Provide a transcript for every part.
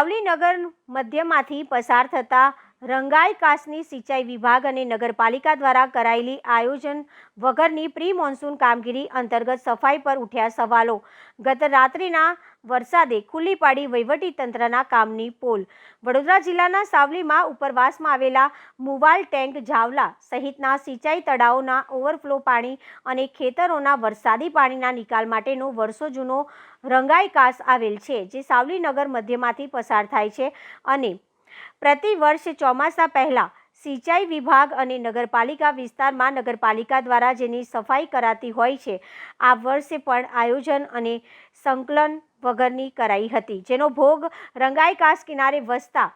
સાવલી નગર મધ્યમાંથી પસાર થતા રંગાઈ કાસની સિંચાઈ વિભાગ અને નગરપાલિકા દ્વારા કરાયેલી આયોજન વગરની પ્રી મોન્સૂન કામગીરી અંતર્ગત સફાઈ પર ઉઠ્યા સવાલો. ગત રાત્રિના વરસાદે ખુલ્લી પાડી વહીવટી તંત્રના કામની પોલ. વડોદરા જિલ્લાના સાવલીમાં ઉપરવાસમાં આવેલા મુવાલ ટેન્ક જાવલા સહિતના સિંચાઈ તળાવોના ઓવરફ્લો પાણી અને ખેતરોના વરસાદી પાણીના નિકાલ માટેનો વર્ષો જૂનો રંગાઈ કાસ આવેલ છે, જે સાવલી નગર મધ્યમાંથી પસાર થાય છે અને પ્રતિ વર્ષ ચોમાસા પહેલાં સિંચાઈ વિભાગ અને નગરપાલિકા વિસ્તારમાં નગરપાલિકા દ્વારા જેની સફાઈ કરાતી હોય છે, આ વર્ષે પણ આયોજન અને સંકલન વગરની કરાઈ હતી. જેનો ભોગ રંગાઈ કાસ કિનારે વસતા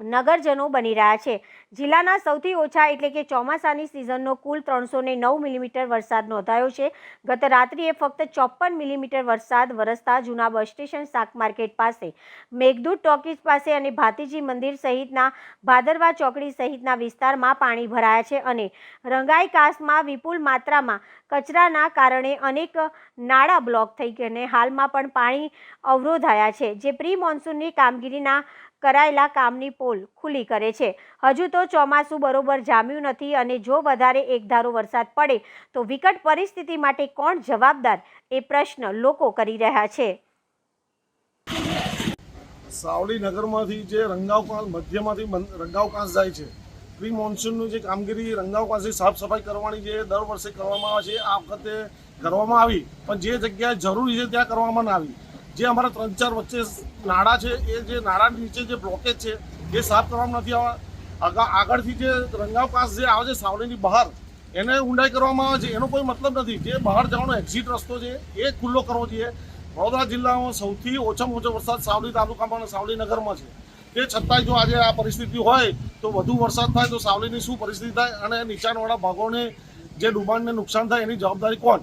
નગરજનો બની રહ્યા છે. જિલ્લાના સૌથી ઓછા એટલે કે ચોમાસાની સિઝનનો કુલ ત્રણસો ને નવ મિલીમીટર વરસાદ નોંધાયો છે. ગત રાત્રિએ ફક્ત ચોપન મિલીમીટર વરસાદ વરસતા જૂના બસ સ્ટેશન શાક માર્કેટ પાસે, મેઘદૂત ટોકીઝ પાસે અને ભાતીજી મંદિર સહિતના ભાદરવા ચોકડી સહિતના વિસ્તારમાં પાણી ભરાયા છે અને રંગાઈ કાસમાં વિપુલ માત્રામાં કચરાના કારણે અનેક નાળા બ્લોક થઈ ગયા અને હાલમાં પણ પાણી અવરોધાયા છે. જે પ્રી મોન્સૂનની કામગીરીના કરાયેલા કામની પોલ ખુલ્લી કરે છે. હજુ તો ચોમાસું બરોબર જામ્યું નથી અને જો વધારે એકધારો વરસાદ પડે તો વિકટ પરિસ્થિતિ માટે કોણ જવાબદાર એ પ્રશ્ન લોકો કરી રહ્યા છે. સાવલી નગરમાંથી જે રંગાવકાંસ મધ્યમાંથી રંગાવકાંસ રંગાવ જાય છે, પ્રી મોન્સૂનનું જે કામગીરી રંગાવકાંસની સાફ સફાઈ કરવાની જે દર વર્ષે કરવામાં આવે છે, આ વખતે કરવામાં આવી. પણ જે જગ્યાએ જરૂરી છે ત્યાં કરવામાં ના આવી. જે અમારા ત્રણ ચાર વચ્ચે નાળા છે, એ જે નાળાની નીચે જે બ્લોકેજ છે, એ સાફ કરવામાં નથી આગા- આગળથી જે રંગાવકાશ જે આવે છે સાવલીની બહાર, એને ઊંડાઈ કરવામાં આવે છે. એનો કોઈ મતલબ નથી જે બહાર જવાનો એક્ઝિટ રસ્તો છે, એ ખુલ્લો કરવો જોઈએ. વડોદરા જિલ્લામાં સૌથી ઓછામાં ઓછો વરસાદ સાવલી તાલુકામાં અને સાવલી નગરમાં છે. તે છતાંય જો આજે આ પરિસ્થિતિ હોય, તો વધુ વરસાદ થાય તો સાવલીની શું પરિસ્થિતિ થાય અને નીચાણવાળા ભાગોને જે ડુબાણને નુકસાન થાય એની જવાબદારી કોણ?